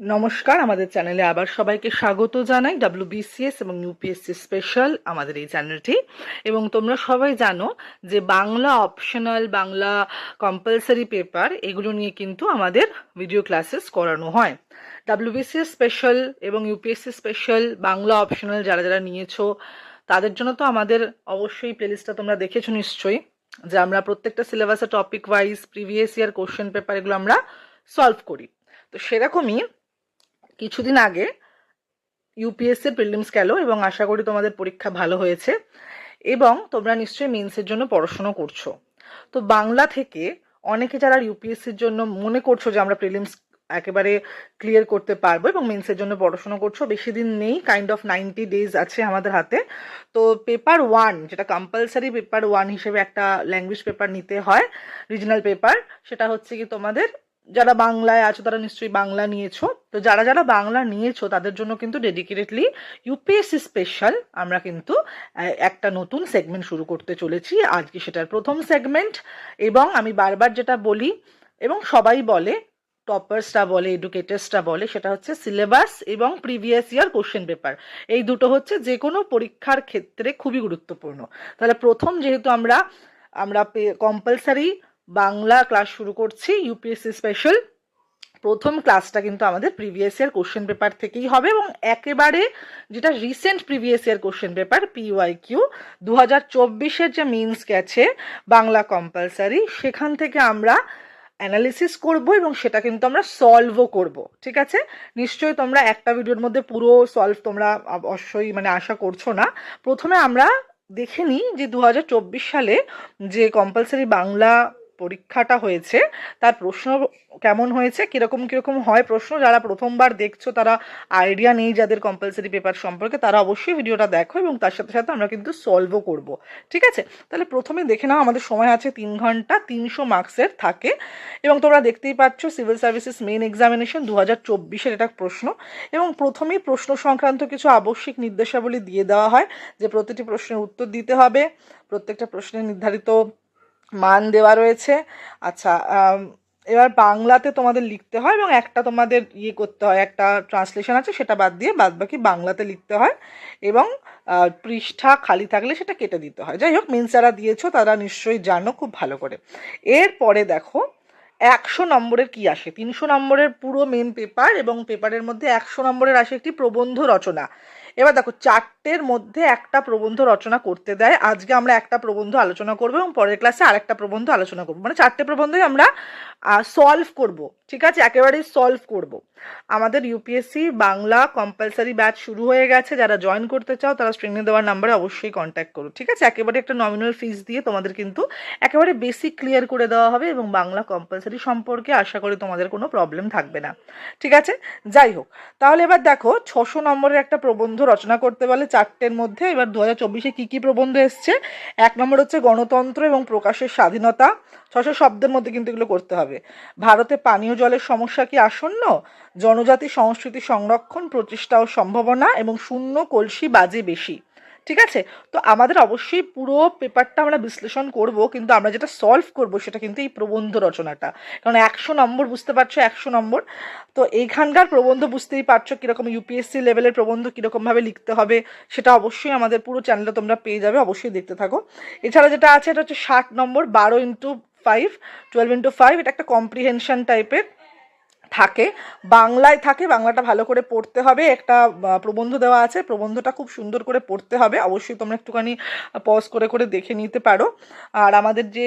নমস্কার, আমাদের চ্যানেলে আবার সবাইকে স্বাগত জানাই। ডাব্লিউবিসিএস এবং ইউপিএসসি স্পেশাল আমাদের এই চ্যানেলটি। এবং তোমরা সবাই জানো যে Bangla optional Bangla compulsory paper এগুলো নিয়ে কিন্তু আমাদের ভিডিও ক্লাসেস করানো হয়। ডাব্লিউবিসিএস স্পেশাল এবং ইউপিএসসি স্পেশাল বাংলা অপশনাল যারা যারা নিয়েছো, তাদের জন্য তো আমাদের অবশ্যই প্লেলিস্টটা তোমরা দেখেছ নিশ্চয়ই, যে আমরা প্রত্যেকটা সিলেবাসে topic wise previous year question paper এগুলো আমরা সলভ করি। তো সেরকমই কিছুদিন আগে ইউপিএসসির প্রিলিমস গেল এবং আশা করি তোমাদের পরীক্ষা ভালো হয়েছে এবং তোমরা নিশ্চয়ই মেন্সের জন্য পড়াশুনো করছ। তো বাংলা থেকে অনেকে যারা ইউপিএসসির জন্য মনে করছ যে আমরা প্রিলিমস একেবারে ক্লিয়ার করতে পারব এবং মেন্সের জন্য পড়াশোনা করছ, বেশি দিন নেই কাইন্ড অফ নাইনটি ডেজ আছে আমাদের হাতে। তো পেপার ওয়ান যেটা কম্পালসারি পেপার ওয়ান হিসেবে একটা ল্যাঙ্গুয়েজ পেপার নিতে হয় রিজনাল পেপার সেটা হচ্ছে কি তোমাদের, যারা বাংলায় আছো তারা নিশ্চয়ই বাংলা নিয়েছো। তো যারা যারা বাংলা নিয়েছো, তাদের জন্য কিন্তু ডেডিকেটেডলি ইউপিএসসি স্পেশাল আমরা কিন্তু একটা নতুন সেগমেন্ট শুরু করতে চলেছি। আজকে সেটার প্রথম সেগমেন্ট এবং আমি বারবার যেটা বলি এবং সবাই বলে টপার্সরা বলে এডুকেটার্সরা বলে, সেটা হচ্ছে সিলেবাস এবং প্রিভিয়াস ইয়ার কোশ্চেন পেপার এই দুটো হচ্ছে যে কোনো পরীক্ষার ক্ষেত্রে খুবই গুরুত্বপূর্ণ। তাহলে প্রথম যেহেতু আমরা আমরা কম্পালসারি বাংলা ক্লাস শুরু করছি ইউপিএসসি স্পেশাল প্রথম ক্লাসটা কিন্তু আমাদের প্রিভিয়াস ইয়ার কোশ্চেন পেপার থেকেই হবে এবং একেবারে যেটা recent previous year question paper PY Q দু হাজার চব্বিশের যে মিনস গেছে, বাংলা কম্পালসারি সেখান থেকে আমরা অ্যানালিসিস করব এবং সেটা কিন্তু আমরা সলভও করব, ঠিক আছে? নিশ্চয়ই তোমরা একটা ভিডিওর মধ্যে পুরো সলভ তোমরা অবশ্যই মানে আশা করছ না। প্রথমে আমরা দেখে নিই যে দু হাজার চব্বিশ সালে যে কম্পালসারি বাংলা পরীক্ষাটা হয়েছে, তার প্রশ্ন কেমন হয়েছে, কীরকম কীরকম হয় প্রশ্ন, যারা প্রথমবার দেখছ, তারা আইডিয়া নেই যাদের কম্পালসারি পেপার সম্পর্কে, তারা অবশ্যই ভিডিওটা দেখো এবং তার সাথে সাথে আমরা কিন্তু সলভও করব, ঠিক আছে? তাহলে প্রথমে দেখে নাও, আমাদের সময় আছে তিন ঘণ্টা, তিনশো মার্কসের থাকে এবং তোমরা দেখতেই পাচ্ছ সিভিল সার্ভিসেস মেন এক্সামিনেশন দু হাজার চব্বিশের এটা প্রশ্ন এবং প্রথমেই প্রশ্ন সংক্রান্ত কিছু আবশ্যিক নির্দেশাবলী দিয়ে দেওয়া হয়, যে প্রতিটি প্রশ্নের উত্তর দিতে হবে, প্রত্যেকটা প্রশ্নের নির্ধারিত মান দেওয়া রয়েছে। আচ্ছা এবার বাংলাতে তোমাদের লিখতে হয় এবং একটা তোমাদের ইয়ে করতে হয়, একটা ট্রান্সলেশন আছে, সেটা বাদ দিয়ে বাদ বাকি বাংলাতে লিখতে হয় এবং পৃষ্ঠা খালি থাকলে সেটা কেটে দিতে হয়। যাই হোক মিনস যারা দিয়েছ তারা নিশ্চয়ই জানো খুব ভালো করে। এরপরে দেখো, একশো নম্বরের কি আসে? তিনশো নম্বরের পুরো মেন পেপার এবং পেপারের মধ্যে একশো নম্বরের আসে একটি প্রবন্ধ রচনা। এবার দেখো, চারটের মধ্যে একটা প্রবন্ধ রচনা করতে দেয়। আজকে আমরা একটা প্রবন্ধ আলোচনা করব এবং পরের ক্লাসে আরেকটা প্রবন্ধ আলোচনা করব। মানে চারটে প্রবন্ধই আমরা সলভ করব। ঠিক আছে, একেবারেই সলভ করব। আমাদের ইউপিএসসি বাংলা কম্পালসারি ব্যাচ শুরু হয়ে গেছে। যারা জয়েন করতে চাও, তারা স্ক্রিনে দেওয়ার নাম্বারে অবশ্যই কন্ট্যাক্ট করো, ঠিক আছে? একেবারে একটা নমিনাল ফিস দিয়ে তোমাদের কিন্তু একেবারে বেসিক ক্লিয়ার করে দেওয়া হবে এবং বাংলা কম্পালসারি সম্পর্কে আশা করি তোমাদের কোনো প্রবলেম থাকবে না, ঠিক আছে? যাই হোক, তাহলে এবার দেখো, ছশো নম্বরের একটা প্রবন্ধ রচনা করতে বলে চারটের মধ্যে। এবার দু হাজার চব্বিশে কী কী প্রবন্ধ এসছে? এক নম্বর হচ্ছে গণতন্ত্র এবং প্রকাশের স্বাধীনতা। ছশো শব্দের মধ্যে কিন্তু এগুলো করতে হবে। ভারতে পানীয় জলের সমস্যা কি আসন্ন? জনজাতি সংস্কৃতি সংরক্ষণ প্রচেষ্টা ও সম্ভাবনা এবং শূন্য কলসি বাজে বেশি। ঠিক আছে? তো আমাদের অবশ্যই পুরো পেপারটা আমরা বিশ্লেষণ করব, কিন্তু আমরা যেটা সলভ করব সেটা কিন্তু এই প্রবন্ধ রচনাটা। কারণ একশো নম্বর বুঝতে পারছ, একশো নম্বর। তো এইখানকার প্রবন্ধ বুঝতেই পারছ কীরকম ইউপিএসসি লেভেলের প্রবন্ধ কীরকমভাবে লিখতে হবে, সেটা অবশ্যই আমাদের পুরো চ্যানেলে তোমরা পেয়ে যাবে, অবশ্যই দেখতে থাকো। এছাড়া যেটা আছে, এটা হচ্ছে ষাট নম্বর, বারো into five twelve into five এটা একটা কম্প্রিহেনশন টাইপের থাকে, বাংলায় থাকে, বাংলাটা ভালো করে পড়তে হবে। একটা প্রবন্ধ দেওয়া আছে, প্রবন্ধটা খুব সুন্দর করে পড়তে হবে। অবশ্যই তোমরা একটুখানি পজ করে করে দেখে নিতে পারো। আর আমাদের যে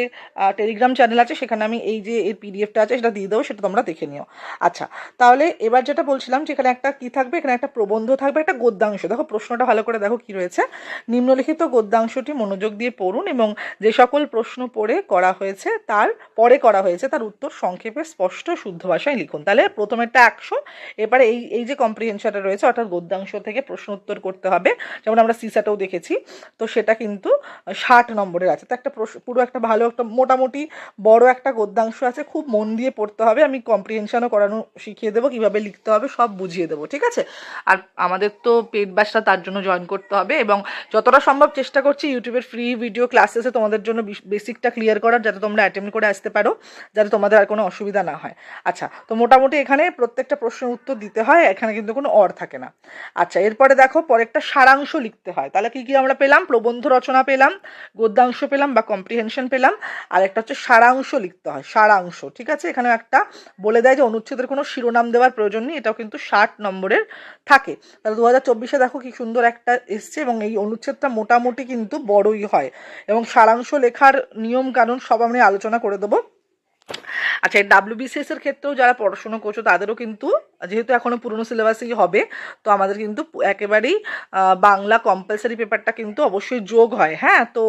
টেলিগ্রাম চ্যানেল আছে, সেখানে আমি এই যে, এর পিডিএফটা আছে, সেটা দিয়ে দেবো, সেটা তোমরা দেখে নিও। আচ্ছা তাহলে এবার যেটা বলছিলাম যে, এখানে একটা কি থাকবে? এখানে একটা প্রবন্ধ থাকবে, একটা গদ্যাংশ। দেখো, প্রশ্নটা ভালো করে দেখো কি রয়েছে। নিম্নলিখিত গদ্যাংশটি মনোযোগ দিয়ে পড়ুন এবং যে সকল প্রশ্ন পড়ে করা হয়েছে, তার, পরে করা হয়েছে, তার উত্তর সংক্ষেপে স্পষ্ট, শুদ্ধ ভাষায় লিখুন। তাহলে প্রথমেরটা একশো, এবারে এই এই যে কম্প্রিহেনশনটা রয়েছে, অর্থাৎ গদ্যাংশ থেকে প্রশ্ন উত্তর করতে হবে। যেমন আমরা সিসাটাও দেখেছি, তো সেটা কিন্তু ষাট নম্বরের আছে। তো একটা পুরো একটা ভালো, একটা মোটামুটি বড় একটা গদ্যাংশ আছে, খুব মন দিয়ে পড়তে হবে। আমি কম্প্রিহেনশনও করানো শিখিয়ে দেবো, কীভাবে লিখতে হবে, সব বুঝিয়ে দেবো, ঠিক আছে? আর আমাদের তো পেড ব্যাচটা তার জন্য জয়েন করতে হবে এবং যতটা সম্ভব চেষ্টা করছি ইউটিউবের ফ্রি ভিডিও ক্লাসেসে তোমাদের জন্য বেসিকটা ক্লিয়ার করার, যাতে তোমরা অ্যাটেম্প করে আসতে পারো, যাতে তোমাদের আর কোনো অসুবিধা না হয়। আচ্ছা তো মোটামুটি মোটামুটি এখানে প্রত্যেকটা প্রশ্নের উত্তর দিতে হয়, এখানে কিন্তু কোনো অর থাকে না। আচ্ছা এরপরে দেখো পরে একটা সারাংশ লিখতে হয়। তাহলে কি কি আমরা পেলাম? প্রবন্ধ রচনা পেলাম, গদ্যাংশ পেলাম বা কম্প্রিহেনশন পেলাম, আর একটা হচ্ছে সারাংশ লিখতে হয়, সারাংশ। ঠিক আছে? এখানে একটা বলে দেয় যে অনুচ্ছেদের কোনো শিরোনাম দেওয়ার প্রয়োজন নেই, এটাও কিন্তু ষাট নম্বরের থাকে। তাহলে দু হাজার চব্বিশে দেখো কি সুন্দর একটা এসছে এবং এই অনুচ্ছেদটা মোটামুটি কিন্তু বড়ই হয়। এবং সারাংশ লেখার নিয়ম কানুন সব আমি আলোচনা করে দেবো। আচ্ছা এই ডাব্লিউবিসিএস এর ক্ষেত্রেও যারা পড়াশোনা করছ, তাদেরও কিন্তু, যেহেতু এখনও পুরনো সিলেবাসই হবে, তো আমাদের কিন্তু একেবারেই বাংলা কম্পালসারি পেপারটা কিন্তু অবশ্যই যোগ হয়। হ্যাঁ তো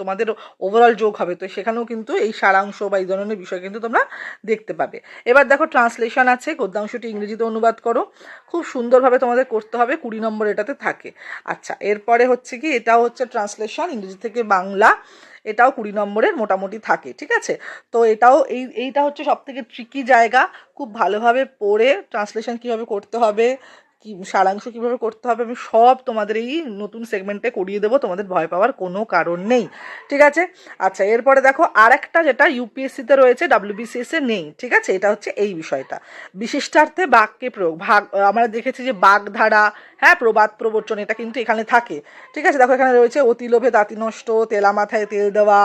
তোমাদের ওভারঅল যোগ হবে। তো সেখানেও কিন্তু এই সারাংশ বা এই ধরনের বিষয় কিন্তু তোমরা দেখতে পাবে। এবার দেখো ট্রান্সলেশন আছে, গদ্যাংশটি ইংরেজিতে অনুবাদ করো। খুব সুন্দরভাবে তোমাদের করতে হবে, কুড়ি নম্বর এটাতে থাকে। আচ্ছা এরপরে হচ্ছে কি, এটাও হচ্ছে ট্রান্সলেশন ইংরেজি থেকে বাংলা। এটাও কুড়ি নম্বরের মোটামুটি থাকে, ঠিক আছে? তো এটাও এই, এইটা হচ্ছে সবথেকে ট্রিকি জায়গা। খুব ভালোভাবে পড়ে ট্রান্সলেশন কীভাবে করতে হবে কি, সারাংশ কীভাবে করতে হবে আমি সব তোমাদের এই নতুন সেগমেন্টে করিয়ে দেবো, তোমাদের ভয় পাওয়ার কোনো কারণ নেই। ঠিক আছে? আচ্ছা এরপরে দেখো আর একটা যেটা ইউপিএসসিতে রয়েছে ডাব্লিউবিসিএস নেই, ঠিক আছে? এটা হচ্ছে এই বিষয়টা। বিশিষ্টার্থে বাক্যে প্রয়োগ, ভাগ, আমরা দেখেছি যে বাগধারা হ্যাঁ প্রবাদ প্রবচন, এটা কিন্তু এখানে থাকে। ঠিক আছে? দেখো এখানে রয়েছে অতি লোভে নষ্ট, তেলা মাথায় তেল দেওয়া,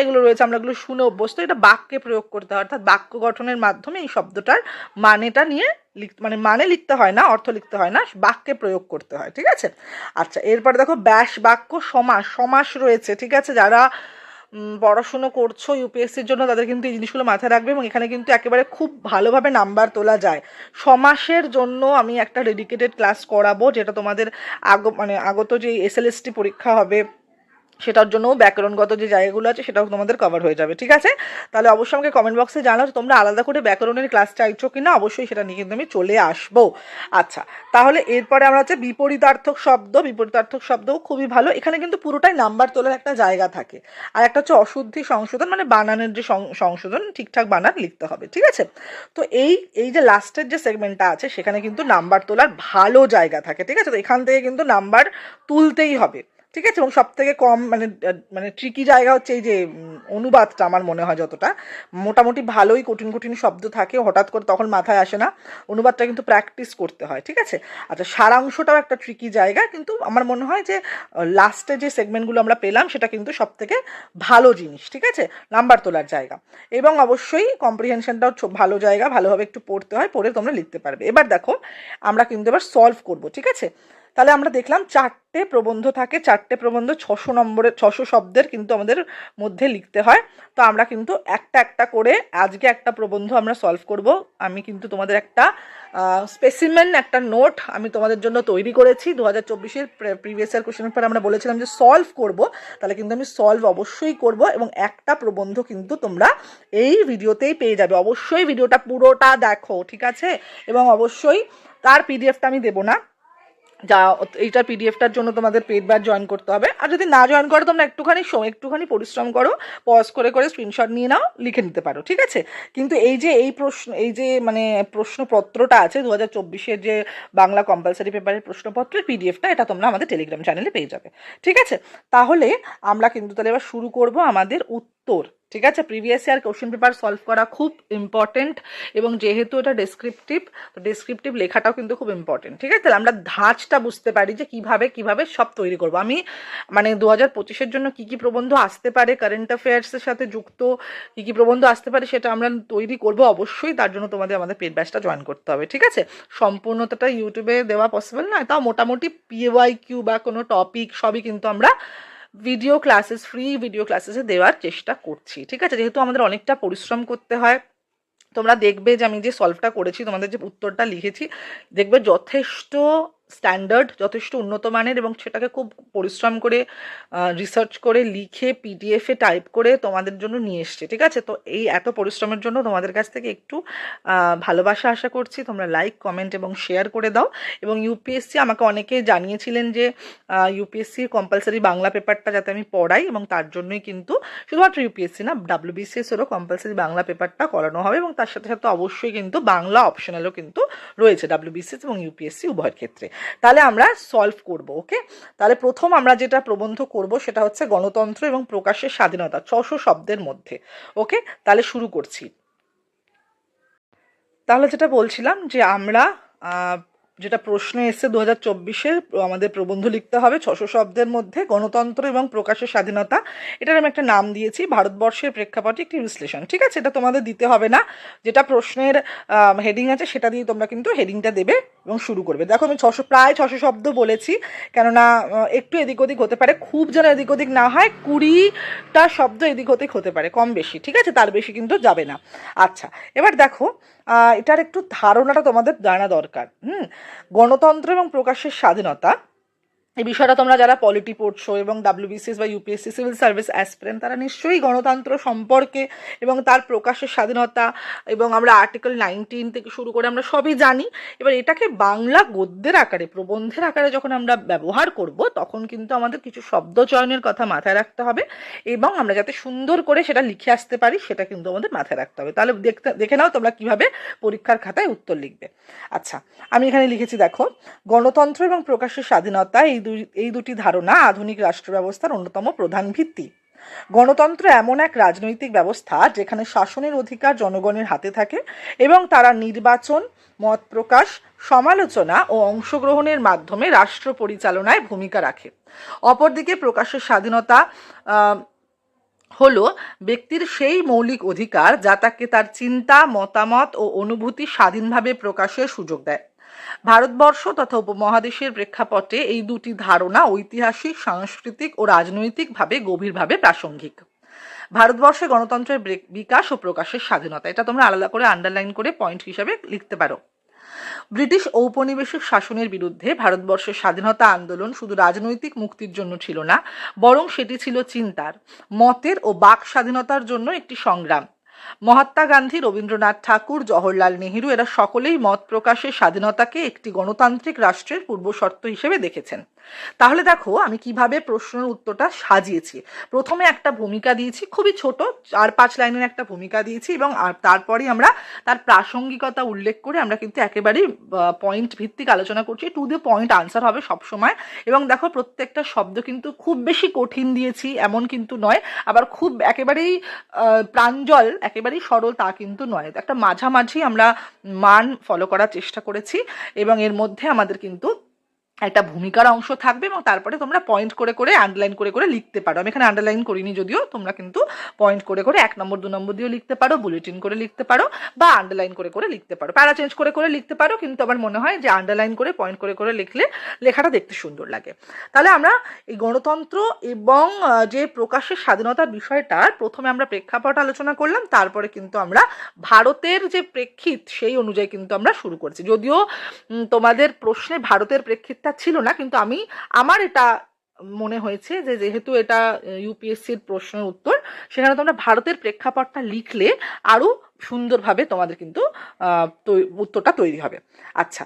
এগুলো রয়েছে, আমরা এগুলো শুনে অভ্যস্ত। এটা বাক্যে প্রয়োগ করতে হয়, অর্থাৎ বাক্য গঠনের মাধ্যমে এই শব্দটার মানেটা নিয়ে মানে মানে লিখতে হয় না, অর্থ লিখতে হয় না, বাক্যে প্রয়োগ করতে হয়, ঠিক আছে? আচ্ছা এরপরে দেখো, ব্যাস বাক্য সমাস সমাস রয়েছে, ঠিক আছে? যারা পড়াশুনো করছ ইউপিএসসির জন্য, তাদের কিন্তু এই জিনিসগুলো মাথায় রাখবে এবং এখানে কিন্তু একেবারে খুব ভালোভাবে নাম্বার তোলা যায়। সমাসের জন্য আমি একটা ডেডিকেটেড ক্লাস করাবো, যেটা তোমাদের আগ মানে আগত যে এসএলএসটি পরীক্ষা হবে সেটার জন্যও ব্যাকরণগত যে জায়গাগুলো আছে সেটাও তোমাদের কভার হয়ে যাবে, ঠিক আছে? তাহলে অবশ্যই আমাকে কমেন্ট বক্সে জানাও তোমরা আলাদা করে ব্যাকরণের ক্লাস চাইছো কিনা, অবশ্যই সেটা নিয়ে কিন্তু আমি চলে আসব। আচ্ছা তাহলে এরপরে আমরা হচ্ছে বিপরীতার্থক শব্দ, বিপরীতার্থক শব্দও খুবই ভালো। এখানে কিন্তু পুরোটাই নাম্বার তোলার একটা জায়গা থাকে। আর একটা হচ্ছে অশুদ্ধি সংশোধন মানে বানানের যে সংশোধন, ঠিকঠাক বানান লিখতে হবে, ঠিক আছে? তো এই এই যে লাস্টের যে সেগমেন্টটা আছে, সেখানে কিন্তু নাম্বার তোলার ভালো জায়গা থাকে, ঠিক আছে? তো এখান থেকে কিন্তু নাম্বার তুলতেই হবে। ঠিক আছে, এবং সব থেকে কম মানে মানে ট্রিকি জায়গা হচ্ছে এই যে অনুবাদটা আমার মনে হয় যতটা। মোটামুটি ভালোই কঠিন কঠিন শব্দ থাকে, হঠাৎ করে তখন মাথায় আসে না। অনুবাদটা কিন্তু প্র্যাকটিস করতে হয়, ঠিক আছে? আচ্ছা সারাংশটাও একটা ট্রিকি জায়গা, কিন্তু আমার মনে হয় যে লাস্টে যে সেগমেন্টগুলো আমরা পেলাম, সেটা কিন্তু সব থেকে ভালো জিনিস, ঠিক আছে? নাম্বার তোলার জায়গা। এবং অবশ্যই কম্প্রিহেনশনটাও ভালো জায়গা, ভালোভাবে একটু পড়তে হয়, পড়ে তোমরা লিখতে পারবে। এবার দেখো, আমরা কিন্তু এবার সলভ করব, ঠিক আছে? তাহলে আমরা দেখলাম চারটে প্রবন্ধ থাকে, চারটে প্রবন্ধ ছশো নম্বরের ছশো শব্দের কিন্তু আমাদের মধ্যে লিখতে হয়। তো আমরা কিন্তু একটা একটা করে আজকে একটা প্রবন্ধ আমরা সলভ করব। আমি কিন্তু তোমাদের একটা স্পেসিমেন একটা নোট আমি তোমাদের জন্য তৈরি করেছি। দু হাজার চব্বিশের প্রিভিয়াস ইয়ার কোশ্চেনের পর আমরা বলেছিলাম যে সলভ করব। তাহলে কিন্তু আমি সলভ অবশ্যই করব এবং একটা প্রবন্ধ কিন্তু তোমরা এই ভিডিওতেই পেয়ে যাবে। অবশ্যই ভিডিওটা পুরোটা দেখো, ঠিক আছে? এবং অবশ্যই তার পিডিএফটা আমি দেবো না। যা এইটার পিডিএফটার জন্য তোমাদের পেড বার জয়েন করতে হবে। আর যদি না জয়েন করো, তোমরা একটুখানি একটুখানি পরিশ্রম করো পজ করে করে স্ক্রিনশট নিয়ে নাও, লিখে নিতে পারো, ঠিক আছে? কিন্তু এই যে, এই প্রশ্ন এই যে মানে প্রশ্নপত্রটা আছে দু হাজার চব্বিশের যে বাংলা কম্পালসারি পেপারের প্রশ্নপত্রের পিডিএফটা এটা তোমরা আমাদের টেলিগ্রাম চ্যানেলে পেয়ে যাবে, ঠিক আছে? তাহলে আমরা কিন্তু তাহলে এবার শুরু করব আমাদের উত্তর। ঠিক আছে? Previous year question paper solve করা খুব ইম্পর্টেন্ট এবং যেহেতু এটা ডেসক্রিপটিভ তো ডেসক্রিপটিভ লেখাটাও কিন্তু খুব ইম্পর্টেন্ট ঠিক আছে? তাহলে আমরা ধাঁচটা বুঝতে পারি যে কীভাবে কীভাবে সব তৈরি করব। আমি মানে দু হাজার পঁচিশের জন্য কী কী প্রবন্ধ আসতে পারে কারেন্ট অ্যাফেয়ার্সের সাথে যুক্ত কী কী প্রবন্ধ আসতে পারে সেটা আমরা তৈরি করব অবশ্যই, তার জন্য তোমাদের আমাদের পেড ব্যাচটা জয়েন করতে হবে, ঠিক আছে? সম্পূর্ণতাটা ইউটিউবে দেওয়া পসিবল নয়, তাও মোটামুটি পিওয়াই কিউ বা কোনো টপিক সবই কিন্তু আমরা ভিডিও ক্লাসেস ফ্রি ভিডিও ক্লাসেসে দেওয়ার চেষ্টা করছি, ঠিক আছে? যেহেতু আমাদের অনেকটা পরিশ্রম করতে হয়, তোমরা দেখবে যে আমি যে সলভটা করেছি, তোমাদের যে উত্তরটা লিখেছি, দেখবে যথেষ্ট স্ট্যান্ডার্ড যথেষ্ট উন্নত মানের এবং সেটাকে খুব পরিশ্রম করে রিসার্চ করে, লিখে পিডিএফে টাইপ করে তোমাদের জন্য নিয়ে এসছে, ঠিক আছে? তো এই এত পরিশ্রমের জন্য তোমাদের কাছ থেকে একটু ভালোবাসা আশা করছি। তোমরা লাইক কমেন্ট এবং শেয়ার করে দাও। এবং ইউপিএসসি আমাকে অনেকে জানিয়েছিলেন যে ইউপিএসসি কম্পালসারি বাংলা পেপারটা যাতে আমি পড়াই এবং তার জন্যই কিন্তু শুধুমাত্র ইউপিএসসি না ডাব্লিউবিসিএস এরও কম্পালসারি বাংলা পেপারটা করানো হবে এবং তার সাথে সাথে অবশ্যই কিন্তু বাংলা অপশনালও কিন্তু রয়েছে ডাব্লিউবিসিএস এবং ইউপিএসসি উভয়ের ক্ষেত্রে। তাহলে আমরা সলভ করব ওকে তাহলে প্রথম আমরা যেটা প্রবন্ধ করব সেটা হচ্ছে গণতন্ত্র এবং প্রকাশের স্বাধীনতা, ছশো শব্দের মধ্যে ওকে তাহলে শুরু করছি। তাহলে যেটা বলছিলাম যে আমরা যেটা প্রশ্ন এসছে দু হাজার চব্বিশের, আমাদের প্রবন্ধ লিখতে হবে ছশো শব্দের মধ্যে, গণতন্ত্র এবং প্রকাশের স্বাধীনতা। এটার আমি একটা নাম দিয়েছি, ভারতবর্ষের প্রেক্ষাপটে একটি বিশ্লেষণ, ঠিক আছে? এটা তোমাদের দিতে হবে না। যেটা প্রশ্নের হেডিং আছে সেটা দিয়ে তোমরা কিন্তু হেডিংটা দেবে। এবং শুরু করবে। দেখো, আমি ছশো, প্রায় ছশো শব্দ বলেছি, কেননা একটু এদিক ওদিক হতে পারে। খুব যেন এদিক ওদিক না হয়, কুড়িটা শব্দ এদিক ওদিক হতে পারে, কম বেশি, ঠিক আছে? তার বেশি কিন্তু যাবে না। আচ্ছা এবার দেখো এটার একটু ধারণাটা তোমাদের জানা দরকার। হুম, গণতন্ত্র এবং প্রকাশের স্বাধীনতা এই বিষয়টা তোমরা যারা পলিটি পড়ছো এবং ডাব্লিউবিসিএস বা ইউপিএসসি সিভিল সার্ভিস অ্যাসপিরেন্ট তারা নিশ্চয়ই গণতন্ত্র সম্পর্কে এবং তার প্রকাশের স্বাধীনতা এবং আমরা আর্টিকেল নাইনটিন থেকে শুরু করে আমরা সবই জানি। এবার এটাকে বাংলা গদ্যের আকারে, প্রবন্ধের আকারে যখন আমরা ব্যবহার করব, তখন কিন্তু আমাদের কিছু শব্দ চয়নের কথা মাথায় রাখতে হবে এবং আমরা যাতে সুন্দর করে সেটা লিখে আসতে পারি, সেটা কিন্তু আমাদের মাথায় রাখতে হবে। তাহলে দেখতে, দেখে নাও তোমরা কীভাবে পরীক্ষার খাতায় উত্তর লিখবে। আচ্ছা আমি এখানে লিখেছি, দেখো, গণতন্ত্র এবং প্রকাশের স্বাধীনতা, এই এই দুটি ধারণা আধুনিক রাষ্ট্র ব্যবস্থার অন্যতম প্রধান ভিত্তি। গণতন্ত্র এমন এক রাজনৈতিক ব্যবস্থা যেখানে শাসনের অধিকার জনগণের হাতে থাকে এবং তারা নির্বাচন, মত প্রকাশ, সমালোচনা ও অংশগ্রহণের মাধ্যমে রাষ্ট্র পরিচালনায় ভূমিকা রাখে। অপরদিকে প্রকাশের স্বাধীনতা হলো ব্যক্তির সেই মৌলিক অধিকার যা তাকে তার চিন্তা, মতামত ও অনুভূতি স্বাধীনভাবে প্রকাশের সুযোগ দেয়। ভারতবর্ষ তথা উপমহাদেশের প্রেক্ষাপটে এই দুটি ধারণা ঐতিহাসিক, সাংস্কৃতিক ও রাজনৈতিকভাবে গভীরভাবে প্রাসঙ্গিক। ভারতবর্ষে গণতন্ত্রের বিকাশ ও প্রকাশের স্বাধীনতা, এটা তোমরা আলাদা করে আন্ডারলাইন করে পয়েন্ট হিসাবে লিখতে পারো। ব্রিটিশ ঔপনিবেশিক শাসনের বিরুদ্ধে ভারতবর্ষের স্বাধীনতা আন্দোলন শুধু রাজনৈতিক মুক্তির জন্য ছিল না, বরং সেটি ছিল চিন্তার, মতের ও বাক স্বাধীনতার জন্য একটি সংগ্রাম। মহাত্মা গান্ধী, রবীন্দ্রনাথ ঠাকুর, জওহরলাল নেহেরু, এরা সকলেই মত প্রকাশের স্বাধীনতাকে একটি গণতান্ত্রিক রাষ্ট্রের পূর্বশর্ত হিসেবে দেখেছেন। তাহলে দেখো, আমি কীভাবে প্রশ্নের উত্তরটা সাজিয়েছি। প্রথমে একটা ভূমিকা দিয়েছি, খুবই ছোট, চার পাঁচ লাইনের একটা ভূমিকা দিয়েছি এবং আর তারপরেই আমরা তার প্রাসঙ্গিকতা উল্লেখ করে আমরা কিন্তু একেবারেই পয়েন্ট ভিত্তিক আলোচনা করছি টু দ্য পয়েন্ট আনসার হবে সবসময়। এবং দেখো, প্রত্যেকটা শব্দ কিন্তু খুব বেশি কঠিন দিয়েছি, এমন কিন্তু নয়। আবার খুব একেবারেই প্রাঞ্জল, একেবারেই সরল তা কিন্তু নয়। একটা মাঝামাঝি আমরা মান ফলো করার চেষ্টা করেছি এবং এর মধ্যে আমাদের কিন্তু একটা ভূমিকার অংশ থাকবে এবং তারপরে তোমরা পয়েন্ট করে করে আন্ডারলাইন করে করে লিখতে পারো। আমি এখানে আন্ডারলাইন করিনি যদিও, তোমরা কিন্তু পয়েন্ট করে করে এক নম্বর, দু নম্বর দিয়েও লিখতে পারো বুলেটিন করে লিখতে পারো বা আন্ডারলাইন করে করে লিখতে পারো। প্যারা চেঞ্জ করে করে লিখতে পারো, কিন্তু আমার মনে হয় যে আন্ডারলাইন করে পয়েন্ট করে করে লিখলে লেখাটা দেখতে সুন্দর লাগে। তাহলে আমরা এই গণতন্ত্র এবং যে প্রকাশের স্বাধীনতার বিষয়টার প্রথমে আমরা প্রেক্ষাপট আলোচনা করলাম, তারপরে কিন্তু আমরা ভারতের যে প্রেক্ষিত, সেই অনুযায়ী কিন্তু আমরা শুরু করছি। যদিও তোমাদের প্রশ্নে ভারতের প্রেক্ষিতটা ছিল না, কিন্তু আমি, আমার এটা মনে হয়েছে যে যেহেতু এটা ইউপিএসসির প্রশ্নের উত্তর, সেখানে তোমরা ভারতের প্রেক্ষাপটটা লিখলে আরও সুন্দরভাবে তোমাদের কিন্তু উত্তরটা তৈরি হবে। আচ্ছা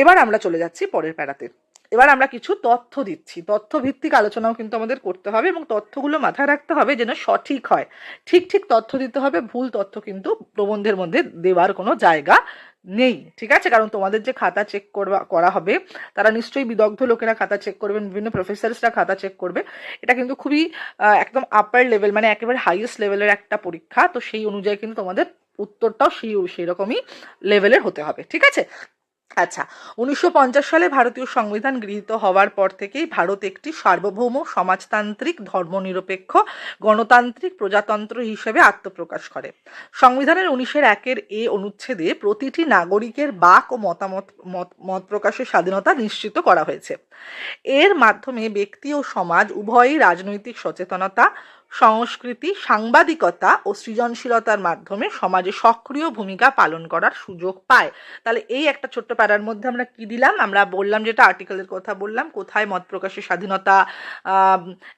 এবার আমরা চলে যাচ্ছি পরের প্যারাতে। এবার আমরা কিছু তথ্য দিচ্ছি। তথ্য ভিত্তিক আলোচনাও কিন্তু আমাদের করতে হবে এবং তথ্যগুলো মাথায় রাখতে হবে যেন সঠিক হয়। ঠিক ঠিক তথ্য দিতে হবে, ভুল তথ্য কিন্তু প্রবন্ধের মধ্যে দেওয়ার কোনো জায়গা নেই, ঠিক আছে? কারণ তোমাদের যে খাতা চেক করবা, করা হবে, তারা নিশ্চয়ই বিদগ্ধ লোকেরা খাতা চেক করবেন বিভিন্ন প্রফেসরসরা খাতা চেক করবে। এটা কিন্তু খুবই একদম আপার লেভেল মানে একেবারে হাইয়েস্ট লেভেলের একটা পরীক্ষা। তো সেই অনুযায়ী কিন্তু তোমাদের উত্তরটাও সেই সেই রকমই লেভেলের হতে হবে, ঠিক আছে? আচ্ছা উনিশশো পঞ্চাশ সালে ভারতীয় সংবিধান গৃহীত হওয়ার পর থেকেই ভারত একটি সার্বভৌম সমাজতান্ত্রিক, ধর্মনিরপেক্ষ, গণতান্ত্রিক প্রজাতন্ত্র হিসেবে আত্মপ্রকাশ করে। সংবিধানের উনিশের একের এ অনুচ্ছেদে প্রতিটি নাগরিকের বাক ও মতামত, মত মত প্রকাশের স্বাধীনতা নিশ্চিত করা হয়েছে। এর মাধ্যমে ব্যক্তি ও সমাজ উভয়ই রাজনৈতিক সচেতনতা সংস্কৃতি, সাংবাদিকতা ও সৃজনশীলতার মাধ্যমে সমাজে সক্রিয় ভূমিকা পালন করার সুযোগ পায়। তাহলে এই একটা ছোট্ট প্যারার মধ্যে আমরা কি দিলাম? আমরা বললাম যেটা আর্টিকেলের কথা বললাম, কোথায় মত প্রকাশের স্বাধীনতা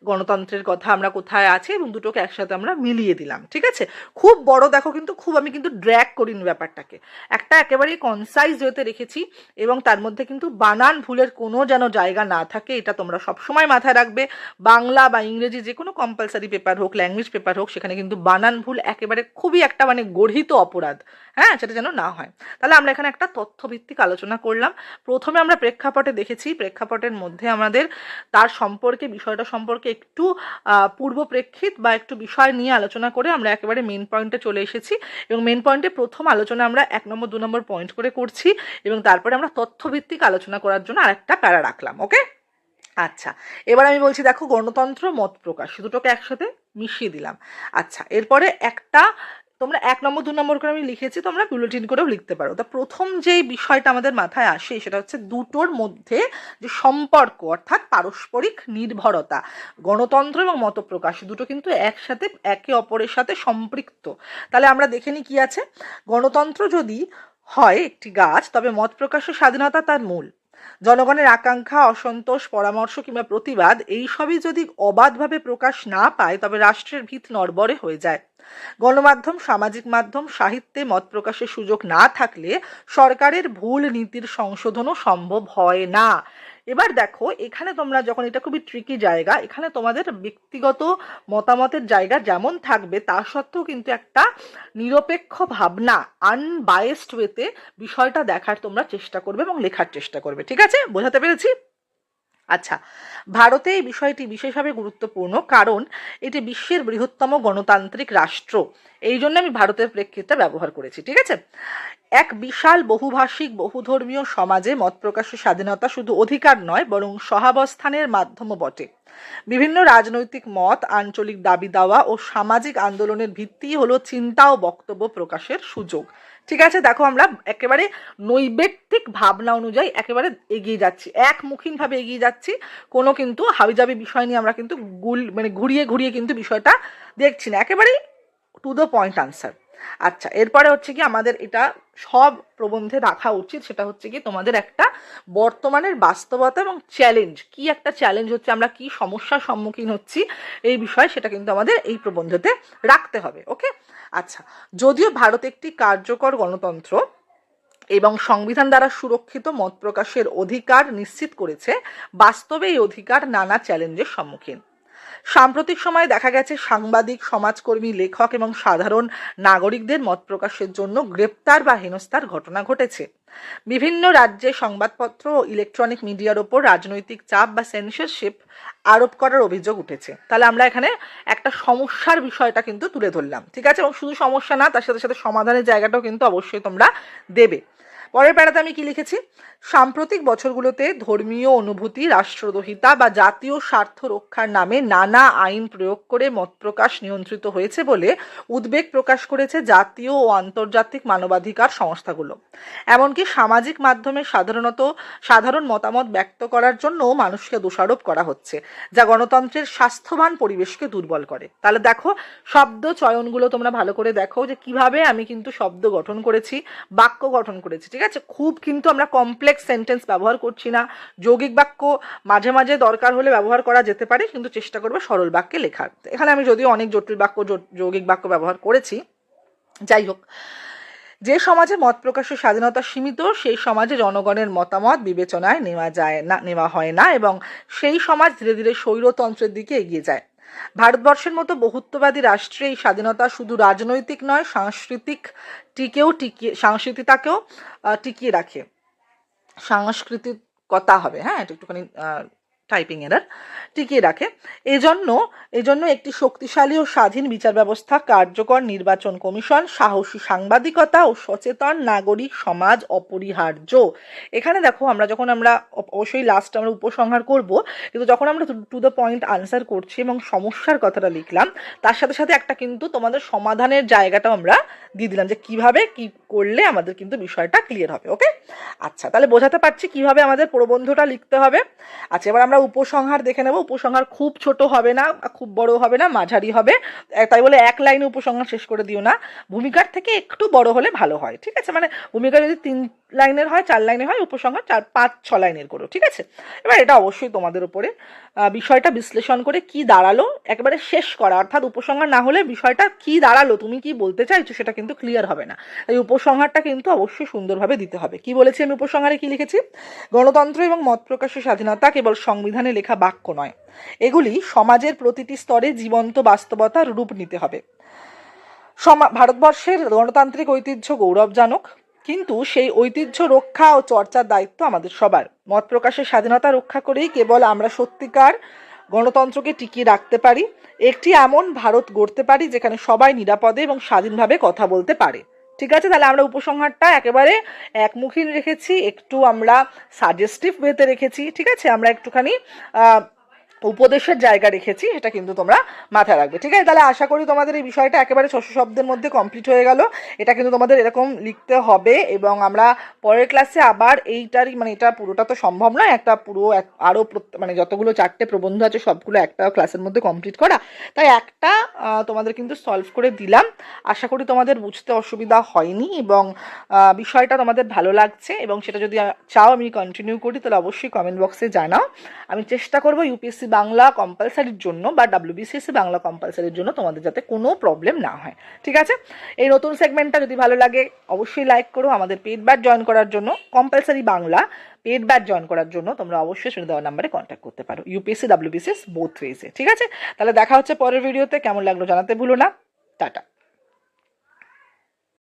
গণতন্ত্রের কথা আমরা কোথায় আছে এবং দুটোকে একসাথে আমরা মিলিয়ে দিলাম, ঠিক আছে? খুব বড় দেখো কিন্তু, খুব আমি কিন্তু ড্র্যাগ করিনি ব্যাপারটাকে। একটা একেবারেই কনসাইজ ওয়েতে রেখেছি এবং তার মধ্যে কিন্তু বানান ভুলের কোনো যেন জায়গা না থাকে, এটা তোমরা সবসময় মাথায় রাখবে। বাংলা বা ইংরেজি যে কোনো কম্পালসারি পেপার পেপার হোক ল্যাঙ্গুয়েজ পেপার হোক, সেখানে কিন্তু বানান ভুল একেবারে খুবই একটা মানে গর্হিত অপরাধ। হ্যাঁ সেটা যেন না হয়। তাহলে আমরা এখানে একটা তথ্যভিত্তিক আলোচনা করলাম। প্রথমে আমরা প্রেক্ষাপটে দেখেছি, প্রেক্ষাপটের মধ্যে আমাদের তার সম্পর্কে, বিষয়টা সম্পর্কে একটু পূর্ব প্রেক্ষিত বা একটু বিষয় নিয়ে আলোচনা করে আমরা একেবারে মেন পয়েন্টে চলে এসেছি। এবং মেন পয়েন্টে প্রথম আলোচনা আমরা এক নম্বর, দু নম্বর পয়েন্ট করে করছি। এবং তারপরে আমরা তথ্যভিত্তিক আলোচনা করার জন্য আরেকটা প্যারা রাখলাম ওকে আচ্ছা এবার আমি বলছি দেখো গণতন্ত্র, মত প্রকাশ দুটোকে একসাথে মিশিয়ে দিলাম। আচ্ছা এরপরে একটা, তোমরা এক নম্বর, দু নম্বর করে আমি লিখেছি, তোমরা বুলেটিন করেও লিখতে পারো। তা প্রথম যে বিষয়টা আমাদের মাথায় আসে, সেটা হচ্ছে দুটোর মধ্যে যে সম্পর্ক, অর্থাৎ পারস্পরিক নির্ভরতা, গণতন্ত্র এবং মতপ্রকাশ দুটো কিন্তু একসাথে, একে অপরের সাথে সম্পৃক্ত। তাহলে আমরা দেখে নিই কি আছে? গণতন্ত্র যদি হয় একটি গাছ, তবে মত প্রকাশের স্বাধীনতা তার মূল। জনগণের আকাঙ্ক্ষা, অসন্তোষ, পরামর্শ কিংবা প্রতিবাদ, এইসবই যদি অবাধভাবে প্রকাশ না পায়, তবে রাষ্ট্রের ভিত নড়বড়ে হয়ে যায়। গণমাধ্যম, সামাজিক মাধ্যম, সাহিত্যে মত প্রকাশের সুযোগ না থাকলে সরকারের ভুল নীতির সংশোধনও সম্ভব হয় না। এবার দেখো, এখানে তোমরা যখন, এটা খুবই ট্রিকি জায়গা, এখানে তোমাদের ব্যক্তিগত মতামতের জায়গা যেমন থাকবে, তা সত্ত্বেও কিন্তু একটা নিরপেক্ষ ভাবনা আনবায়েসড ওয়েতে বিষয়টা দেখার তোমরা চেষ্টা করবে এবং লেখার চেষ্টা করবে, ঠিক আছে? বোঝাতে পেরেছি? আচ্ছা ভারতে এই বিষয়টি বিশেষভাবে গুরুত্বপূর্ণ কারণ এটি বিশ্বের বৃহত্তম গণতান্ত্রিক রাষ্ট্র। এই জন্য আমি ভারতের প্রেক্ষিতটা ব্যবহার করেছি, ঠিক আছে? এক বিশাল, বহুভাষিক, বহুধর্মীয় সমাজে মত প্রকাশের স্বাধীনতা শুধু অধিকার নয়, বরং সহাবস্থানের মাধ্যমও বটে। বিভিন্ন রাজনৈতিক মত, আঞ্চলিক দাবি দাওয়া ও সামাজিক আন্দোলনের ভিত্তি হলো চিন্তা ও বক্তব্য প্রকাশের সুযোগ। ঠিক আছে, দেখো আমরা একেবারে নৈবেত্তিক ভাবনা অনুযায়ী একেবারে এগিয়ে যাচ্ছি। একমুখীনভাবে এগিয়ে যাচ্ছি, কোনো কিন্তু হাবিজাবি বিষয় নিয়ে আমরা কিন্তু গুল মানে ঘুরিয়ে ঘুরিয়ে কিন্তু বিষয়টা দেখছি না। একেবারেই টু দ্য পয়েন্ট আনসার আচ্ছা এরপরে হচ্ছে কি আমাদের এটা সব প্রবন্ধে রাখা উচিত, সেটা হচ্ছে কি তোমাদের একটা বর্তমানের বাস্তবতা এবং চ্যালেঞ্জ কি একটা চ্যালেঞ্জ হচ্ছে, আমরা কি সমস্যার সম্মুখীন হচ্ছি, এই বিষয়ে সেটা কিন্তু আমাদের এই প্রবন্ধতে রাখতে হবে ওকে আচ্ছা যদিও ভারত একটি কার্যকর গণতন্ত্র এবং সংবিধান দ্বারা সুরক্ষিত মত প্রকাশের অধিকার নিশ্চিত করেছে, বাস্তবে এই অধিকার নানা চ্যালেঞ্জের সম্মুখীন। সাম্প্রতিক সময়ে দেখা গেছে সাংবাদিক, সমাজকর্মী, লেখক এবং সাধারণ নাগরিকদের মত প্রকাশের জন্য গ্রেপ্তার বা হেনস্থার ঘটনা ঘটেছে। বিভিন্ন রাজ্যে সংবাদপত্র ও ইলেকট্রনিক মিডিয়ার ওপর রাজনৈতিক চাপ বা সেন্সরশিপ আরোপ করার অভিযোগ উঠেছে। তাহলে আমরা এখানে একটা সমস্যার বিষয়টা কিন্তু তুলে ধরলাম, ঠিক আছে? এবং শুধু সমস্যা না, তার সাথে সাথে সমাধানের জায়গাটাও কিন্তু অবশ্যই তোমরা দেবে। পরের প্যারাতে আমি কি লিখেছি? সাম্প্রতিক বছরগুলোতে ধর্মীয় অনুভূতি, রাষ্ট্রদ্রোহিতা বা জাতীয় স্বার্থ রক্ষার নামে নানা আইন প্রয়োগ করে মত প্রকাশ নিয়ন্ত্রিত হয়েছে বলে উদ্বেগ প্রকাশ করেছে জাতীয় ও আন্তর্জাতিক মানবাধিকার সংস্থাগুলো। এমনকি সামাজিক মাধ্যমে সাধারণত সাধারণ মতামত ব্যক্ত করার জন্য মানুষকে দোষারোপ করা হচ্ছে, যা গণতন্ত্রের স্বাস্থ্যবান পরিবেশকে দুর্বল করে। তাহলে দেখো, শব্দ চয়নগুলো তোমরা ভালো করে দেখো যে কীভাবে আমি কিন্তু শব্দ গঠন করেছি, বাক্য গঠন করেছি, ঠিক আছে? খুব কিন্তু আমরা কমপ্লেক্স সেন্টেন্স ব্যবহার করছি না। যৌগিক বাক্য মাঝে মাঝে দরকার হলে ব্যবহার করা যেতে পারে, কিন্তু চেষ্টা করবে সরল বাক্যে লেখার। এখানে আমি যদিও অনেক জটিল বাক্য যৌগিক বাক্য ব্যবহার করেছি। যাই হোক, যে সমাজে মত প্রকাশের স্বাধীনতা সীমিত, সেই সমাজে জনগণের মতামত বিবেচনায় নেওয়া যায় না, নেওয়া হয় না এবং সেই সমাজ ধীরে ধীরে স্বৈরতন্ত্রের দিকে এগিয়ে যায়। ভারতবর্ষের মতো বহুত্ববাদী রাষ্ট্রে এই স্বাধীনতা শুধু রাজনৈতিক নয়, সাংস্কৃতিক টিকেও টিকিয়ে, সাংস্কৃতিকতাকেও টিকিয়ে রাখে। সাংস্কৃতিকতা হবে হ্যাঁ? এটা একটুখানি টাইপিং এরার টিকিয়ে রাখে। এজন্য এজন্য একটি শক্তিশালী ও স্বাধীন বিচার ব্যবস্থা, কার্যকর নির্বাচন কমিশন, সাহসী সাংবাদিকতা ও সচেতন নাগরিক সমাজ অপরিহার্য। এখানে দেখো, আমরা যখন আমরা অবশ্যই লাস্ট আমরা উপসংহার করব, কিন্তু যখন আমরা টু দ্য পয়েন্ট আনসার করছি এবং সমস্যার কথাটা লিখলাম, তার সাথে সাথে একটা কিন্তু তোমাদের সমাধানের জায়গাটাও আমরা দিয়ে দিলাম যে কীভাবে কি করলে আমাদের কিন্তু বিষয়টা ক্লিয়ার হবে ওকে আচ্ছা তাহলে বোঝাতে পারছি কীভাবে আমাদের প্রবন্ধটা লিখতে হবে। আচ্ছা এবার আমরা উপসংহার দেখে নেব। উপসংহার খুব ছোট হবে না, খুব বড় হবে না, মাঝারি হবে। তাই বলে এক লাইনে উপসংহার শেষ করে দিও না। ভূমিকার থেকে একটু বড় হলে ভালো হয়, ঠিক আছে? মানে ভূমিকা যদি তিন লাইনের হয়, চার লাইনের হয়, উপসংহার চার, পাঁচ, ছ লাইনের করো, ঠিক আছে? এবার এটা অবশ্যই তোমাদের উপরে বিষয়টা বিশ্লেষণ করে কি দাঁড়াল, একেবারে শেষ করা, অর্থাৎ উপসংহার না হলে বিষয়টা কি দাঁড়াল, তুমি কি বলতে চাইছো, সেটা কিন্তু ক্লিয়ার হবে না। এই উপসংহারটা কিন্তু অবশ্যই সুন্দরভাবে দিতে হবে। কি বলেছি আমি উপসংহারে কি লিখেছি? গণতন্ত্র এবং মত প্রকাশের স্বাধীনতা কেবল সংবিধানে লেখা বাক্য নয়। এগুলি সমাজের প্রতিটি স্তরে জীবন্ত বাস্তবতার রূপ নিতে হবে। সমা- ভারতবর্ষের গণতান্ত্রিক ঐতিহ্য গৌরবজনক কিন্তু সেই ঐতিহ্য রক্ষা ও চর্চার দায়িত্ব আমাদের সবার। মত প্রকাশের স্বাধীনতা রক্ষা করেই কেবল আমরা সত্যিকার গণতন্ত্রকে টিকিয়ে রাখতে পারি, একটি এমন ভারত গড়তে পারি যেখানে সবাই নিরাপদে এবং স্বাধীনভাবে কথা বলতে পারে। ঠিক আছে, তাহলে আমরা উপসংহারটা একেবারে একমুখী রেখেছি, একটু আমরা সাজেস্টিভ ওয়েতে রেখেছি। ঠিক আছে, আমরা একটুখানি উপদেশের জায়গা রেখেছি, এটা কিন্তু তোমরা মাথায় রাখবে। ঠিক আছে? তাহলে আশা করি তোমাদের এই বিষয়টা একেবারে ছশো শব্দের মধ্যে কমপ্লিট হয়ে গেল। এটা কিন্তু তোমাদের এরকম লিখতে হবে এবং আমরা পরের ক্লাসে আবার এইটারই মানে এটা পুরোটা তো সম্ভব নয়, একটা পুরো এক- আরও প্রত- মানে যতগুলো চারটে প্রবন্ধ আছে, সবগুলো একটা ক্লাসের মধ্যে কমপ্লিট করা। তাই একটা তোমাদের কিন্তু সলভ করে দিলাম। আশা করি তোমাদের বুঝতে অসুবিধা হয়নি এবং বিষয়টা তোমাদের ভালো লাগছে এবং সেটা যদি চাও আমি কন্টিনিউ করি, তাহলে অবশ্যই কমেন্ট বক্সে জানাও। আমি চেষ্টা করব ইউপিএসসি বাংলা কম্পালসারির জন্য বা ডাব্লিউবিসিএসসি বাংলা কম্পালসারির জন্য তোমাদের যাতে কোনো প্রবলেম না হয়, ঠিক আছে? এই নতুন সেগমেন্টটা যদি ভালো লাগে, অবশ্যই লাইক করো আমাদের পেড ব্যাট জয়েন করার জন্য compulsory Bangla paid batch join করার জন্য তোমরা অবশ্যই শুনে দেওয়ার নাম্বারে কন্ট্যাক্ট করতে পারো ইউপিএসসি ডাব্লিউবিসিএস বোথ ওয়েজে ঠিক আছে? তাহলে দেখা হচ্ছে পরের ভিডিওতে কেমন লাগল জানাতে ভুলো না, টাটা।